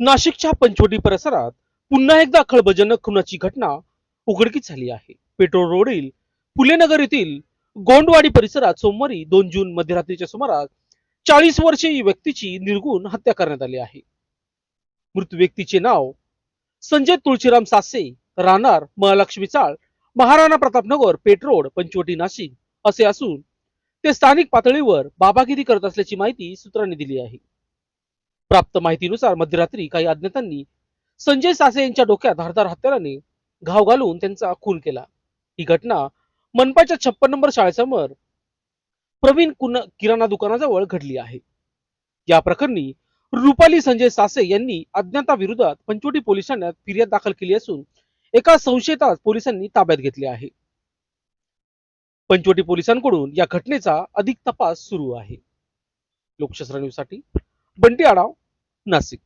नाशिकच्या पंचवटी परिसरात पुन्हा एकदा खळबजनक खुनाची घटना उघडकीस झाली आहे. पेट्रोल रोडील फुलेनगर येथील गोंडवाडी परिसरात सोमवारी दोन जून मध्यरात्रीच्या सुमारास चाळीस वर्षीय व्यक्तीची निर्गुण हत्या करण्यात आली आहे. मृत व्यक्तीचे नाव संजय तुळशीराम सासे राहणार महालक्ष्मी चाळ महाराणा प्रतापनगर पेट्रोल पंचवटी नाशिक असे असून ते स्थानिक पातळीवर बाबागिरी करत असल्याची माहिती सूत्रांनी दिली आहे. प्राप्त माहितीनुसार मध्यरात्री काही अज्ञातांनी संजय सासे यांच्या डोक्यात धारदार हत्याराने घाव घालून त्यांचा खून केला. ही घटना मनपाच्या छप्पन नंबर शाळेसमोर प्रवीण कुन किराणा दुकानाजवळ घडली आहे. या प्रकरणी रुपाली संजय सासे यांनी अज्ञाताविरोधात पंचवटी पोलीस ठाण्यात फिर्याद दाखल केली असून एका संशयितास पोलिसांनी ताब्यात घेतले आहे. पंचवटी पोलिसांकडून या घटनेचा अधिक तपास सुरू आहे. लोकशास्त्र न्यूजसाठी बंटी आढाव नाशिक